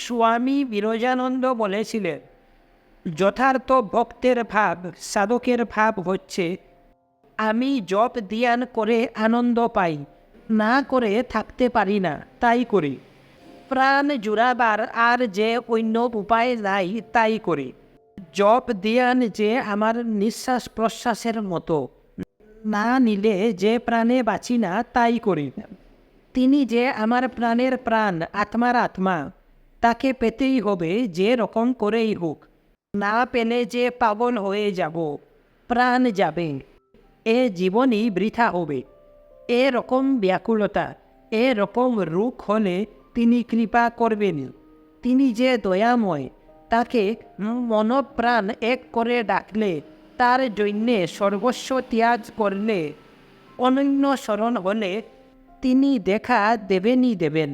স্বামী বিরজানন্দ বলেছিলেন, যথার্থ ভক্তের ভাব সাধকের ভাব হচ্ছে। আমি জপ ধ্যান করে আনন্দ পাই, না করে থাকতে পারি না, তাই করি। প্রাণ জুড়াবার আর যে অন্য উপায় নাই, তাই করি। জপ ধ্যান যে আমার নিঃশ্বাস প্রশ্বাসের মতো, না নিলে যে প্রাণে বাঁচি না, তাই করি। তিনি যে আমার প্রাণের প্রাণ, আত্মার আত্মা তাকে পেতেই হবে, যে রকম করেই হোক। না পেলে যে পাগল হয়ে যাব, প্রাণ যাবে। এ জীবনই বৃথা হবে। এ রকম ব্যাকুলতা, এ রকম রূপ হলে তিনি কৃপা করবেন। তিনি যে দয়াময়, তাকে মনপ্রাণ এক করে ডাকলে, তার জন্যে সর্বস্ব ত্যাগ করলে। অনন্য স্মরণ হলে তিনি দেখা দেবেনই দেবেন।